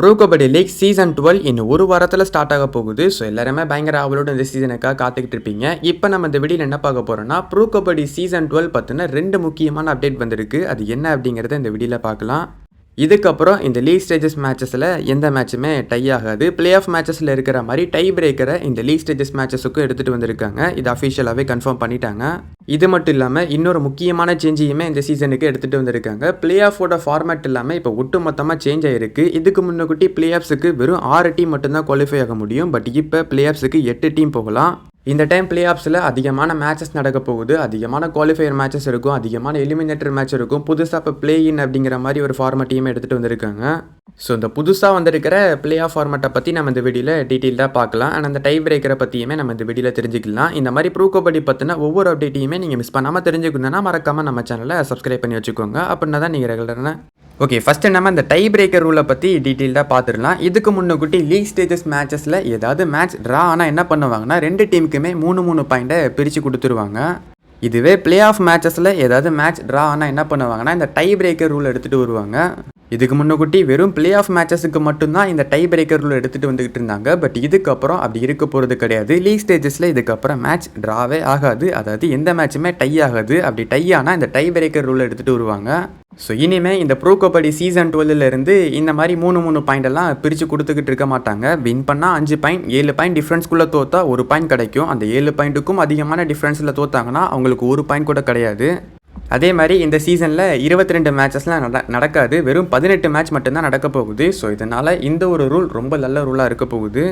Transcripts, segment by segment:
Pro kabaddi league season twelve இன்னும் ஒரு வாரத்தில் ஸ்டார்ட் ஆக போகுது. ஸோ எல்லாருமே பயங்கர ஆவலோட இந்த சீசனுக்காக காத்துக்கிட்டு இருப்பீங்க. இப்போ நம்ம இந்த வீடியோவில் என்ன பார்க்க போகிறோம்னா ப்ரோ கபடி சீசன் டுவெல் பற்றின ரெண்டு முக்கியமான அப்டேட் வந்திருக்கு. அது என்ன அப்படிங்கிறத இந்த வீடியோவில் பார்க்கலாம். இதுக்கப்புறம் இந்த லீக் ஸ்டேஜஸ் மேட்சஸில் எந்த மேட்சுமே டை ஆகாது. பிளே ஆஃப் மேட்சஸில் இருக்கிற மாதிரி டை பிரேக்கரை இந்த லீக் ஸ்டேஜஸ் மேட்சஸுக்கும் எடுத்துகிட்டு வந்திருக்காங்க. இது அஃபிஷியலாகவே கன்ஃபார்ம் பண்ணிட்டாங்க. இது மட்டும் இல்லாமல் இன்னொரு முக்கியமான சேஞ்சையுமே இந்த சீசனுக்கு எடுத்துகிட்டு வந்திருக்காங்க. பிளே ஆஃபோட ஃபார்மேட் இல்லாமல் இப்போ ஒட்டு மொத்தமாக சேஞ்ச் ஆகிருக்கு இதுக்கு முன்னக்கூட்டி பிளே ஆஃப்ஸுக்கு வெறும் ஆறு டீம் மட்டும்தான் குவாலிஃபை ஆக முடியும். பட் இப்போ பிளே ஆஃப்ஸுக்கு எட்டு டீம் போகலாம். இந்த டைம் பிளே ஆஃப்ஸில் அதிகமான மேட்சஸ் நடக்க போகுது. அதிகமான குவாலிஃபயர் மேட்சஸ் இருக்கும். அதிகமான எலிமினேட்டர் மேட்ச் இருக்கும். புதுசாக இப்போ பிளே இன் அப்படிங்கிற மாதிரி ஒரு ஃபார்மட்டையுமே எடுத்துகிட்டு வந்திருக்காங்க. ஸோ இந்த புதுசாக வந்திருக்கிற பிளே ஆஃப் ஃபார்மேட்டை பற்றி நம்ம இந்த வீடியோவில் டீட்டெயிலாக பார்க்கலாம். அண்ட் அந்த டை பிரேக்கரை பற்றியுமே நம்ம இந்த வீடியோவில் தெரிஞ்சுக்கலாம். இந்த மாதிரி ப்ரூ கபடி பற்றின ஒவ்வொரு அப்டேட்டையுமே நீங்கள் மிஸ் பண்ணாமல் தெரிஞ்சுக்கணுன்னா மறக்காமல் நம்ம சேனலை சப்ஸ்கிரைப் பண்ணி வச்சுக்கோங்க. அப்படின்னா தான் நீங்கள் ரெகுலரான ஓகே ஃபஸ்ட்டு நம்ம இந்த டை பிரேக்கர் ரூலை பற்றி டீட்டெயில்டாக பார்த்துடலாம் இதுக்கு முன்னக்கூட்டி லீக் ஸ்டேஜஸ் மேட்சஸில் ஏதாவது மேட்ச் ட்ரா ஆனால் என்ன பண்ணுவாங்கன்னா ரெண்டு டீமுக்குமே மூணு மூணு பாயிண்ட்டை பிரித்து கொடுத்துருவாங்க. இதுவே பிளே ஆஃப் மேட்சஸில் ஏதாவது மேட்ச் ட்ரா ஆனால் என்ன பண்ணுவாங்கன்னா இந்த டை பிரேக்கர் ரூல் எடுத்துகிட்டு வருவாங்க. இதுக்கு முன்னக்கூட்டி வெறும் பிளே ஆஃப் மேட்சஸுக்கு மட்டும்தான் இந்த டை பிரேக்கர் ரூல் எடுத்துகிட்டு வந்துகிட்டு இருந்தாங்க. பட் இதுக்கப்புறம் அப்படி இருக்க போகிறது கிடையாது. லீக் ஸ்டேஜஸில் இதுக்கப்புறம் மேட்ச் ட்ராவே ஆகாது. அதாவது எந்த மேட்சுமே டை ஆகாது. அப்படி டை ஆனால் இந்த டை பிரேக்கர் ரூல் எடுத்துகிட்டு வருவாங்க. ஸோ இனிமே இந்த ப்ரோ கபடி சீசன் இருந்து இந்த மாதிரி மூணு மூணு பாயிண்ட் எல்லாம் பிரித்து கொடுத்துக்கிட்டு இருக்க மாட்டாங்க. வின் பண்ணால் அஞ்சு பாயிண்ட் ஏழு பாயிண்ட் டிஃப்ரென்ஸ்குள்ளே தோத்தா ஒரு பாயிண்ட் கிடைக்கும். அந்த ஏழு பாயிண்ட்டுக்கும் அதிகமான டிஃப்ரென்ஸில் தோத்தாங்கன்னா அவங்களுக்கு ஒரு பாயிண்ட் கூட கிடையாது. அதே மாதிரி இந்த சீசனில் இருபத்தி ரெண்டு மேட்சஸ்லாம் நட நடக்காது. வெறும் பதினெட்டு மேட்ச் மட்டும்தான் நடக்க போகுது. ஸோ இதனால் இந்த ஒரு ரூல் ரொம்ப நல்ல ரூலாக இருக்க போகுது.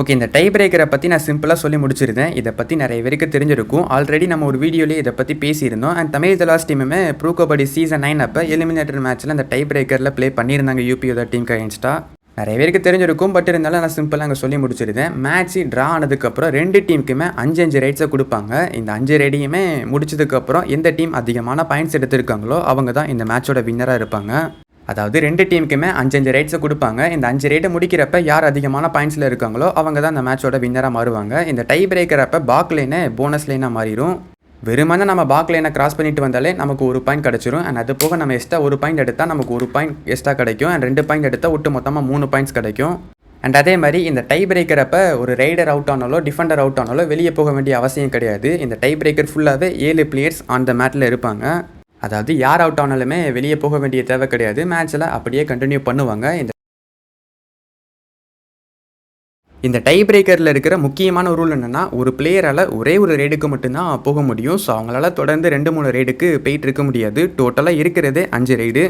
ஓகே இந்த டை பிரேக்கரை பற்றி நான் சிம்பிளாக சொல்லி முடிச்சிருந்தேன். இதை பற்றி நிறைய பேருக்கு தெரிஞ்சிருக்கும். ஆல்ரெடி நம்ம ஒரு வீடியோலேயே இதை பற்றி பேசியிருந்தோம். அண்ட் தமிழ் தலாஸ் டீமுமே ப்ரூ கபடி சீசன் நைன் அப்போ எலிமினேட்டர் மேட்ச்சில் அந்த டை பிரேக்கரில் ப்ளே பண்ணியிருந்தாங்க யூபியோட டீம் அகேன்ஸ்டா நிறைய பேருக்கு தெரிஞ்சிருக்கும். பட் இருந்தாலும் நான் சிம்பிளாக அங்கே சொல்லி முடிச்சிருந்தேன். மேட்ச் ட்ரா ஆனதுக்கப்புறம் ரெண்டு டீமுக்குமே அஞ்சு அஞ்சு ரைட்ஸை கொடுப்பாங்க. இந்த அஞ்சு ரைடையுமே முடிச்சதுக்கப்புறம் எந்த டீம் அதிகமான பாயிண்ட்ஸ் எடுத்திருக்காங்களோ அவங்க தான் இந்த மேட்சோட வின்னராக இருப்பாங்க. அதாவது ரெண்டு டீமுக்குமே அஞ்சு அஞ்சு ரைட்ஸை கொடுப்பாங்க. இந்த அஞ்சு ரைட்டை முடிக்கிறப்ப யார் அதிகமான பாயிண்ட்ஸில் இருக்காங்களோ அவங்க தான் இந்த மேட்சோட வின்னராக மாறுவாங்க. இந்த டை பிரேக்கரப்ப பாக் லைனை போனஸ் லைனாக மாறிடும் வெறுமனே நம்ம பாக் லைனை கிராஸ் பண்ணிட்டு வந்தாலே நமக்கு ஒரு பாயிண்ட் கிடச்சிரும். அண்ட் அது போக நம்ம எக்ஸ்ட்ரா ஒரு பாயிண்ட் எடுத்தால் நமக்கு ஒரு பாயிண்ட் எக்ஸ்ட்ரா கிடைக்கும். அண்ட் ரெண்டு பாயிண்ட் எடுத்தால் ஒட்டு மொத்தமாக மூணு பாயிண்ட்ஸ் கிடைக்கும். அண்ட் அதே மாதிரி இந்த டை பிரேக்கரப்ப ஒரு ரைடர் அவுட் ஆனாலோ டிஃபெண்டர் அவுட் ஆனாலோ வெளியே போக வேண்டிய அவசியம் கிடையாது. இந்த டை பிரேக்கர் ஃபுல்லாகவே ஏழு பிளேயர்ஸ் அந்த மேட்டில் இருப்பாங்க. அதாவது யார் அவுட் ஆனாலுமே வெளியே போக வேண்டிய தேவை கிடையாது. மேட்ச்சில் அப்படியே கண்டினியூ பண்ணுவாங்க. இந்த இந்த டை பிரேக்கரில் இருக்கிற முக்கியமான ரூல் என்னென்னா ஒரு பிளேயரால் ஒரே ஒரு ரைடுக்கு மட்டும்தான் போக முடியும். ஸோ அவங்களால தொடர்ந்து ரெண்டு மூணு ரைடுக்கு போயிட்டு இருக்க முடியாது. டோட்டலாக இருக்கிறதே அஞ்சு ரைடு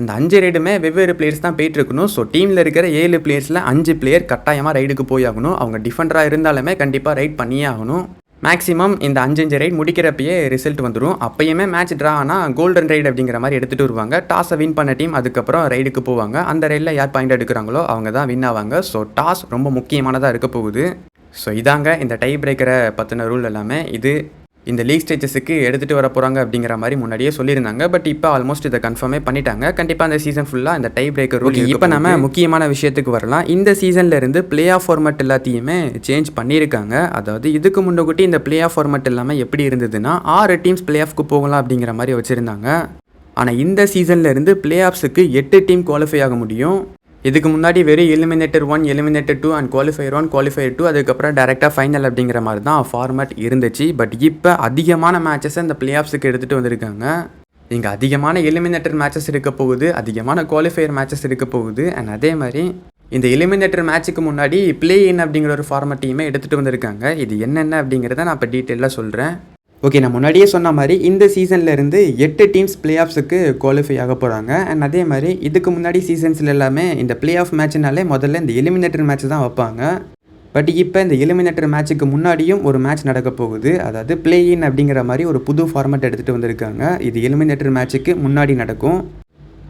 அந்த அஞ்சு ரைடுமே வெவ்வேறு பிளேயர்ஸ் தான் போயிட்டு இருக்கணும். ஸோ டீமில் இருக்கிற ஏழு பிளேயர்ஸில் அஞ்சு பிளேயர் கட்டாயமாக ரைடுக்கு போய் ஆகணும் அவங்க டிஃபெண்டராக இருந்தாலுமே கண்டிப்பாக ரைட் பண்ணியே ஆகணும். மேக்ஸிமம் இந்த அஞ்சஞ்சு ரைட் முடிக்கிறப்பயே ரிசல்ட் வந்துடும் அப்பயுமே மேட்ச் ட்ரா ஆனால் கோல்டன் ரைடு அப்படிங்கிற மாதிரி எடுத்துகிட்டு வருவாங்க. டாஸை வின் பண்ண டீம் அதுக்கப்புறம் ரைடுக்கு போவாங்க. அந்த ரைடில் யார் பாயிண்ட் எடுக்கிறாங்களோ அவங்க தான் வின் ஆவாங்க. ஸோ டாஸ் ரொம்ப முக்கியமானதாக இருக்க போகுது. ஸோ இதாங்க இந்த டை பிரேக்கரை பற்றின ரூல் எல்லாமே. இது இந்த லீக் ஸ்டேஜஸுக்கு எடுத்துகிட்டு வர போகிறாங்க அப்படிங்கிற மாதிரி முன்னாடியே சொல்லியிருந்தாங்க. பட் இப்போ ஆல்மோஸ்ட் இதை கன்ஃபார்மே பண்ணிட்டாங்க. கண்டிப்பாக அந்த சீசன் ஃபுல்லாக இந்த டை பிரேக்கர் ரூல் இப்போ நம்ம முக்கியமான விஷயத்துக்கு வரலாம். இந்த சீசனில் இருந்து பிளே ஆஃப் ஃபார்மேட் எல்லாத்தையுமே சேஞ்ச் பண்ணியிருக்காங்க. அதாவது இதுக்கு முன்னக்கூட்டி இந்த பிளே ஆஃப் ஃபார்மேட் எல்லாமே எப்படி இருந்ததுன்னா ஆறு டீம்ஸ் பிளே ஆஃப்க்கு போகலாம் அப்படிங்கிற மாதிரி வச்சுருந்தாங்க. ஆனால் இந்த சீசனில் இருந்து பிளே ஆஃப்ஸுக்கு எட்டு டீம் குவாலிஃபை ஆக முடியும். இதுக்கு முன்னாடி வெறும் eliminator one eliminator two and qualifier one qualifier two அதுக்கப்புறம் டேரெக்டாக ஃபைனல் அப்படிங்கிற மாதிரி தான் ஃபார்மேட் இருந்துச்சு. பட் இப்போ அதிகமான மேட்சஸை இந்த பிளே ஆஃப்ஸுக்கு எடுத்துகிட்டு வந்திருக்காங்க. இங்கே அதிகமான எலிமினேட்டர் மேட்சஸ் இருக்க போகுது அதிகமான குவாலிஃபயர் மேட்சஸ் இருக்க போகுது. அண்ட் அதே மாதிரி இந்த எலிமினேட்டர் மேட்ச்சுக்கு முன்னாடி பிளே இன் அப்படிங்கிற ஒரு ஃபார்மட்டையுமே எடுத்துகிட்டு வந்திருக்காங்க. இது என்னென்ன அப்படிங்கிறத நான் இப்போ டீட்டெயிலாக சொல்கிறேன் ஓகே நான் முன்னாடியே சொன்ன மாதிரி இந்த சீசன்லேருந்து எட்டு டீம்ஸ் பிளே ஆஃப்ஸுக்கு குவாலிஃபை ஆக போகிறாங்க அண்ட் அதே மாதிரி இதுக்கு முன்னாடி சீசன்ஸில் எல்லாமே இந்த பிளே ஆஃப் மேட்ச்னாலே முதல்ல இந்த எலிமினேட்டர் மேட்ச் தான் வைப்பாங்க. பட் இப்போ இந்த எலிமினேட்டர் மேட்ச்சுக்கு முன்னாடியும் ஒரு மேட்ச் நடக்க போகுது. அதாவது பிளே இன் அப்படிங்கிற மாதிரி ஒரு புது ஃபார்மேட் எடுத்துகிட்டு வந்திருக்காங்க. இது எலிமினேட்டர் மேட்ச்சுக்கு முன்னாடி நடக்கும்.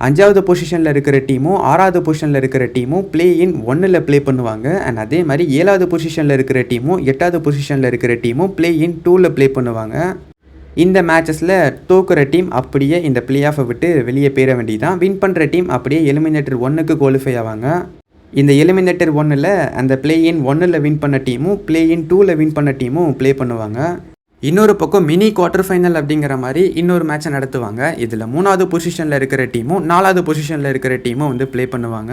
அஞ்சாவது பொசிஷனில் இருக்கிற டீமும் ஆறாவது பொசிஷனில் இருக்கிற டீமும் ப்ளே இன் ஒன்னில் ப்ளே பண்ணுவாங்க. அண்ட் அதே மாதிரி ஏழாவது பொசிஷனில் இருக்கிற டீமும் எட்டாவது பொசிஷனில் இருக்கிற டீமும் ப்ளே இன் டூவில் ப்ளே பண்ணுவாங்க. இந்த மேட்சஸில் தோக்குற டீம் அப்படியே இந்த பிளே ஆஃபை விட்டு வெளியே பேர வேண்டியதான் வின் பண்ணுற டீம் அப்படியே எலிமினேட்டர் ஒன்றுக்கு குவாலிஃபை ஆவாங்க. இந்த எலிமினேட்டர் ஒன்னில் அந்த பிளே இன் ஒன்னில் வின் பண்ண டீமும் பிளே இன் டூவில் வின் பண்ண டீமும் ப்ளே பண்ணுவாங்க. இன்னொரு பக்கம் மினி குவார்ட்டர் ஃபைனல் அப்படிங்கிற மாதிரி இன்னொரு மேட்சை நடத்துவாங்க. இதில் மூணாவது பொசிஷனில் இருக்கிற டீமும் நாலாவது பொசிஷனில் இருக்கிற டீமும் வந்து ப்ளே பண்ணுவாங்க.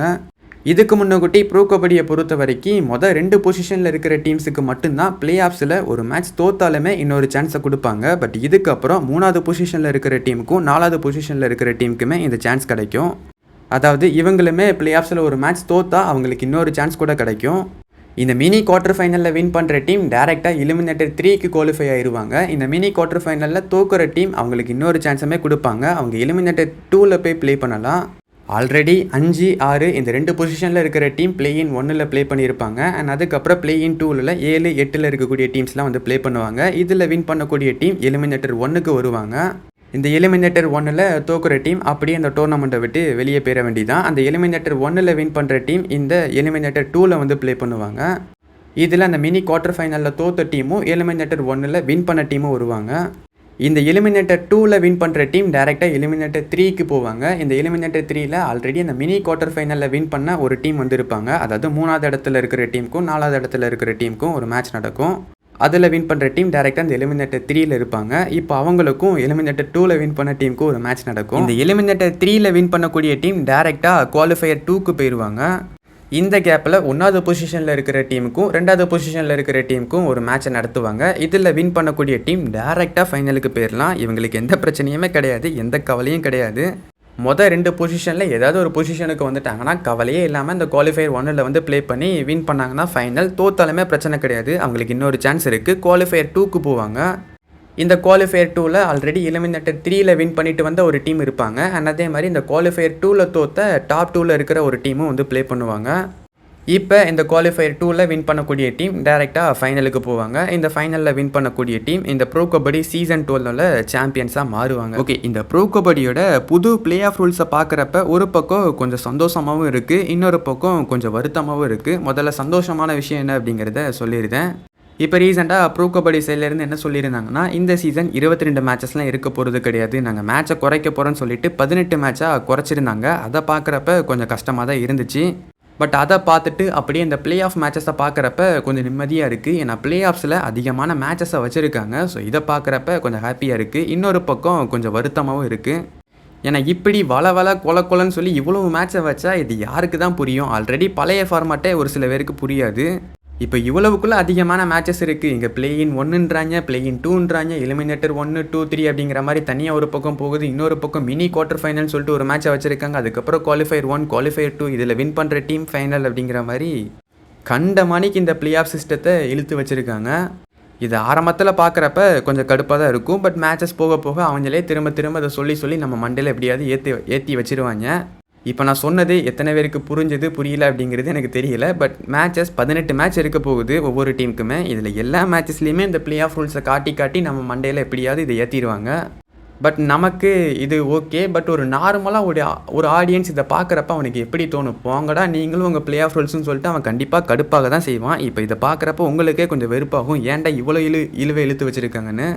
இதுக்கு முன்னகுட்டி ப்ரோ கபடியை பொறுத்த வரைக்கும் மொதல் ரெண்டு பொசிஷனில் இருக்கிற டீம்ஸுக்கு மட்டும்தான் பிளே ஆஃப்ஸில் ஒரு மேட்ச் தோத்தாலுமே இன்னொரு சான்ஸை கொடுப்பாங்க. பட் இதுக்கப்புறம் மூணாவது பொசிஷனில் இருக்கிற டீமுக்கும் நாலாவது பொசிஷனில் இருக்கிற டீமுக்குமே இந்த சான்ஸ் கிடைக்கும். அதாவது இவங்களுமே பிளே ஆஃப்ஸில் ஒரு மேட்ச் தோத்தா அவங்களுக்கு இன்னொரு சான்ஸ் கூட கிடைக்கும். இந்த மினி குவார்டர் ஃபைனலில் வின் பண்ணுற டீம் டேரெக்டாக இலிமினேட்டர் த்ரீக்கு குவாலிஃபை ஆயிடுவாங்க இந்த மினி குவார்டர் ஃபைனலில் தோக்குற டீம் அவங்களுக்கு இன்னொரு சான்ஸுமே கொடுப்பாங்க. அவங்க இலிமினேட்டர் டூவில் போய் ப்ளே பண்ணலாம். ஆல்ரெடி அஞ்சு ஆறு இந்த ரெண்டு பொசிஷனில் இருக்கிற டீம் பிளே இன் ஒன்னில் ப்ளே பண்ணியிருப்பாங்க. அண்ட் அதுக்கப்புறம் பிளே இன் டூவில் ஏழு எட்டில் இருக்கக்கூடிய டீம்ஸ்லாம் வந்து ப்ளே பண்ணுவாங்க. இதில் வின் பண்ணக்கூடிய டீம் எலிமினேட்டர் ஒன்னுக்கு வருவாங்க. இந்த எலிமினேட்டர் ஒன்னில் தோக்குற டீம் அப்படியே அந்த டோர்னமெண்ட்டை விட்டு வெளியே பெற வேண்டியதான் அந்த எலிமினேட்டர் ஒன்னில் வின் பண்ணுற டீம் இந்த எலிமினேட்டர் டூவில் வந்து ப்ளே பண்ணுவாங்க. இதில் அந்த மினி குவார்டர் ஃபைனலில் தோத்த டீமும் எலிமினேட்டர் ஒன்னில் வின் பண்ண டீமும் வருவாங்க. இந்த எலிமினேட்டர் டூவில் வின் பண்ணுற டீம் டேரெக்டாக எலிமினேட்டர் த்ரீக்கு போவாங்க. இந்த எலிமினேட்டர் த்ரீயில் ஆல்ரெடி அந்த மினி குவார்டர் ஃபைனலில் வின் பண்ண ஒரு டீம் வந்திருப்பாங்க அதாவது மூணாவது இடத்துல இருக்கிற டீமுக்கும் நாலாவது இடத்துல இருக்கிற டீமுக்கும் ஒரு மேட்ச் நடக்கும். அதில் வின் பண்ணுற டீம் டேரெக்டாக அந்த எலிமினேட்டர் த்ரீயில் இருப்பாங்க. இப்போ அவங்களுக்கும் எலிமினேட்டர் டூவில் வின் பண்ண டீமுக்கும் ஒரு மேட்ச் நடக்கும். இந்த எலிமினேட்டர் த்ரீயில் வின் பண்ணக்கூடிய டீம் டேரெக்டாக குவாலிஃபையர் டூக்கு போயிடுவாங்க இந்த கேப்பில் ஒன்றாவது பொசிஷனில் இருக்கிற டீமுக்கும் ரெண்டாவது பொசிஷனில் இருக்கிற டீமுக்கும் ஒரு மேட்சை நடத்துவாங்க. இதில் வின் பண்ணக்கூடிய டீம் டேரெக்டாக ஃபைனலுக்கு போயிடலாம் இவங்களுக்கு எந்த பிரச்சனையுமே கிடையாது எந்த கவலையும் கிடையாது. மொதல் ரெண்டு பொசிஷனில் ஏதாவது ஒரு பொசிஷனுக்கு வந்துட்டாங்கன்னா கவலையே இல்லாமல் இந்த குவாலிஃபயர் ஒன்னில் வந்து ப்ளே பண்ணி வின் பண்ணாங்கன்னா ஃபைனல் தோத்தாலுமே பிரச்சனை கிடையாது. அவங்களுக்கு இன்னொரு சான்ஸ் இருக்குது குவாலிஃபயர் டூக்கு போவாங்க. இந்த குவாலிஃபயர் டூவில் ஆல்ரெடி எலிமினேட்டர் த்ரீயில் வின் பண்ணிட்டு வந்த ஒரு டீம் இருப்பாங்க. அண்ட் அதே மாதிரி இந்த குவாலிஃபயர் டூவில் தோற்ற டாப் டூவில் இருக்கிற ஒரு டீமும் வந்து ப்ளே பண்ணுவாங்க. இப்போ இந்த குவாலிஃபயர் டூவில் வின் பண்ணக்கூடிய டீம் டேரெக்டாக ஃபைனலுக்கு போவாங்க. இந்த ஃபைனலில் வின் பண்ணக்கூடிய டீம் இந்த ப்ரோ கபடி சீசன் டுவெல்ல சாம்பியன்ஸாக மாறுவாங்க. ஓகே இந்த ப்ரோ கபடியோட புது பிளே ஆஃப் ரூல்ஸை பார்க்குறப்ப ஒரு பக்கம் கொஞ்சம் சந்தோஷமாகவும் இருக்குது இன்னொரு பக்கம் கொஞ்சம் வருத்தமாகவும் இருக்குது முதல்ல சந்தோஷமான விஷயம் என்ன அப்படிங்கிறத சொல்லியிருந்தேன் இப்போ ரீசெண்டாக ப்ரோ கபடி சைட்லேருந்து என்ன சொல்லியிருந்தாங்கன்னா இந்த சீசன் இருபத்தி ரெண்டு மேட்சஸ்லாம் இருக்க போகிறது கிடையாது. நாங்கள் மேட்சை குறைக்க போகிறோன்னு சொல்லிட்டு பதினெட்டு மேட்சாக குறைச்சிருந்தாங்க. அதை பார்க்குறப்ப கொஞ்சம் கஷ்டமாக தான் இருந்துச்சு. பட் அதை பார்த்துட்டு அப்படியே இந்த பிளே ஆஃப் மேட்சஸை பார்க்குறப்ப கொஞ்சம் நிம்மதியாக இருக்குது ஏன்னா பிளே ஆஃப்ஸில் அதிகமான மேட்சஸை வச்சுருக்காங்க. ஸோ இதை பார்க்குறப்ப கொஞ்சம் ஹாப்பியாக இருக்குது இன்னொரு பக்கம் கொஞ்சம் வருத்தமாகவும் இருக்குது ஏன்னா இப்படி வள வள கொல கொலன்னு சொல்லி இவ்வளவு மேட்சை வச்சா இது யாருக்கு தான் புரியும்? ஆல்ரெடி பழைய ஃபார்மாட்டே ஒரு சில பேருக்கு புரியாது. இப்போ இவ்வளவுக்குள்ளே அதிகமான மேட்சஸ் இருக்குது இங்கே பிளேயின் ஒன்றுன்றாங்க பிளேயின் டூன்றாங்க எலிமினேட்டர் ஒன்று டூ த்ரீ அப்படிங்கிற மாதிரி தனியாக ஒரு பக்கம் போகுது. இன்னொரு பக்கம் மினி குவார்டர் ஃபைனல் சொல்லிட்டு ஒரு மேட்சை வச்சுருக்காங்க. அதுக்கப்புறம் குவாலிஃபயர் ஒன் குவாலிஃபயர் டூ இதில் வின் பண்ணுற டீம் ஃபைனல் அப்படிங்கிற மாதிரி கண்ட மணிக்கு இந்த பிளே ஆஃப் சிஸ்டத்தை இழுத்து வச்சுருக்காங்க. இது ஆரம்பத்தில் பார்க்குறப்ப கொஞ்சம் கடுப்பாக தான் இருக்கும். பட் மேட்சஸ் போக போக அவங்களே திரும்ப திரும்ப அதை சொல்லி சொல்லி நம்ம மண்டையில் எப்படியாவது ஏற்றி ஏற்றி வச்சுருவாங்க. இப்போ நான் சொன்னது எத்தனை பேருக்கு புரிஞ்சது புரியல அப்படிங்கிறது எனக்கு தெரியல. பட் மேட்சஸ் பதினெட்டு மேட்ச் இருக்க போகுது ஒவ்வொரு டீமுக்குமே இதில் எல்லா மேட்சஸ்லேயுமே இந்த பிளே ஆஃப் ரூல்ஸை காட்டி காட்டி நம்ம மண்டையில் எப்படியாவது இதை ஏற்றிடுவாங்க பட் நமக்கு இது ஓகே பட் ஒரு நார்மலாக ஒரு ஒரு ஆடியன்ஸ் இதை பார்க்குறப்ப அவனுக்கு எப்படி தோணும்? போங்கடா நீங்களும் உங்கள் பிளே ஆஃப் ரூல்ஸ்னு சொல்லிட்டு அவன் கண்டிப்பாக கடுப்பாக தான் செய்வான். இப்போ இதை பார்க்குறப்ப உங்களுக்கே கொஞ்சம் வெறுப்பாகும். ஏன்டா இவ்வளோ இழு இழுவை இழுத்து வச்சுருக்காங்கன்னு?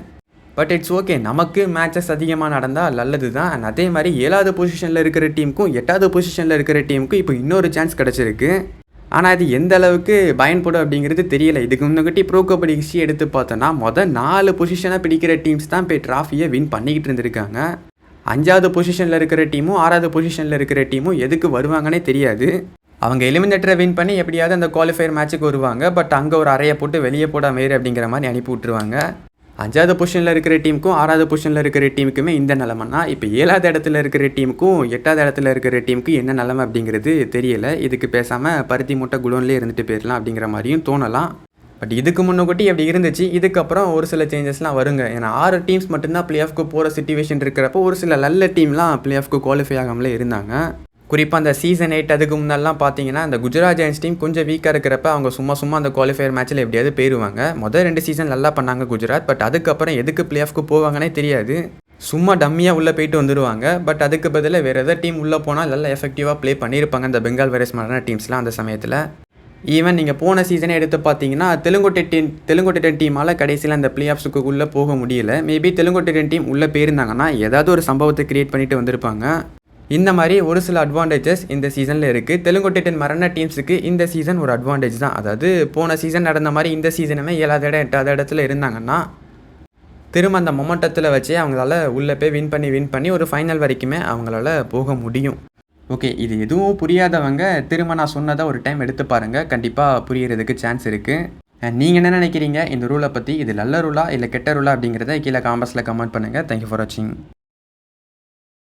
பட் இட்ஸ் ஓகே நமக்கு மேட்சஸ் அதிகமாக நடந்தால் நல்லது தான் அண்ட் அதே மாதிரி ஏழாவது பொசிஷனில் இருக்கிற டீமுக்கும் எட்டாவது பொசிஷனில் இருக்கிற டீமுக்கும் இப்போ இன்னொரு சான்ஸ் கிடச்சிருக்கு. ஆனால் அது எந்த அளவுக்கு பயன்படும் அப்படிங்கிறது தெரியல. இதுக்கு முன்னாடி ப்ரோ கபடி ஹிஸ்ட்ரி எடுத்து பார்த்தோன்னா மொதல் நாலு பொசிஷனாக பிடிக்கிற டீம்ஸ் தான் போய் ட்ராஃபியை வின் பண்ணிக்கிட்டு இருந்திருக்காங்க. அஞ்சாவது பொசிஷனில் இருக்கிற டீமும் ஆறாவது பொசிஷனில் இருக்கிற டீமும் எதுக்கு வருவாங்கன்னே தெரியாது. அவங்க எலிமினேட்டரை வின் பண்ணி எப்படியாவது அந்த குவாலிஃபயர் மேட்ச்சுக்கு வருவாங்க. பட் அங்கே ஒரு அறையை போட்டு வெளியே போட மாரி அப்படிங்கிற மாதிரி அனுப்பி விட்ருவாங்க அஞ்சாவது பொசிஷனில் இருக்கிற டீமுக்கும் ஆறாவது பொசிஷனில் இருக்கிற டீமுக்குமே இந்த நிலமைனா இப்போ ஏழாவது இடத்துல இருக்கிற டீமுக்கும் எட்டாவது இடத்துல இருக்கிற டீமுக்கும் என்ன நிலமை அப்படிங்கிறது தெரியல. இதுக்கு பேசாமல் பருத்தி மூட்டை குடோன்லேயே இருந்துட்டு போயிடலாம் அப்படிங்கிற மாதிரியும் தோணலாம். பட் இதுக்கு முன்னக்கூட்டி அப்படி இருந்துச்சு. இதுக்கப்புறம் ஒரு சில சேஞ்சஸ்லாம் வருங்க. ஏன்னா ஆறு டீம்ஸ் மட்டும்தான் பிளே ஆஃப்க்கு போகிற சுச்சுவேஷன் இருக்கிறப்போ ஒரு சில நல்ல டீம்லாம் பிளே ஆஃப்க்கு குவாலிஃபை ஆகாமலே இருந்தாங்க. குறிப்பாக அந்த சீசன் எயிட் அதுக்கு முன்னாடிலாம் பார்த்தீங்கன்னா அந்த குஜராத் ஜெயின்ஸ் டீம் கொஞ்சம் வீக்காக இருக்கிறப்ப அவங்க சும்மா சும்மா அந்த குவாலிஃபயர் மேட்ச்சில் எப்படியாவது போயிருவாங்க. முதல் ரெண்டு சீசன் நல்லா பண்ணாங்க குஜராத் பட் அதுக்கப்புறம் எதுக்கு பிளே ஆஃப்க்கு போவாங்கன்னே தெரியாது. சும்மா டம்மியாக உள்ளே போயிட்டு வந்துடுவாங்க பட் அதுக்கு பதிலாக வேறு எதாவது டீம் உள்ளே போனால் நல்லா எஃபெக்டிவாக ப்ளே பண்ணியிருப்பாங்க அந்த பெங்கால் வைரஸ் மாதிரியான டீம்ஸ்லாம் அந்த சமயத்தில். ஈவன் நீங்கள் போன சீசனே எடுத்து பார்த்தீங்கன்னா தெலுங்கோட்டை டீம் தெலுங்கோட்டை டீமால் கடைசியில் அந்த பிளே ஆஃப்ஸுக்கு உள்ளே போக முடியல. மேபி தெலுங்கோட்டை டீம் உள்ளே போயிருந்தாங்கன்னா ஏதாவது ஒரு சம்பவத்தை கிரியேட் பண்ணிட்டு வந்திருப்பாங்க. இந்த மாதிரி ஒரு சில அட்வான்டேஜஸ் இந்த சீசனில் இருக்குது தெலுங்கோட்டை மரண டீம்ஸுக்கு இந்த சீசன் ஒரு அட்வான்டேஜ் தான். அதாவது போன சீசன் நடந்த மாதிரி இந்த சீசனுமே ஏழாவது இடம் எட்டாவது இடத்துல இருந்தாங்கன்னா திரும்ப அந்த மொமெண்டத்தில் வச்சே அவங்களால உள்ளே போய் வின் பண்ணி வின் பண்ணி ஒரு ஃபைனல் வரைக்குமே அவங்களால போக முடியும். ஓகே இது எதுவும் புரியாதவங்க திரும்ப நான் சொன்னதை ஒரு டைம் எடுத்து பாருங்கள் கண்டிப்பாக புரியறதுக்கு சான்ஸ் இருக்குது நீங்கள் என்ன நினைக்கிறீங்க? இந்த ரூலை பற்றி இது நல்ல ரூலா இல்லை கெட்ட ரூலா அப்படிங்கிறத கீழே காம்பஸில் கமெண்ட் பண்ணுங்கள் தேங்க்யூ ஃபார் வாட்சிங்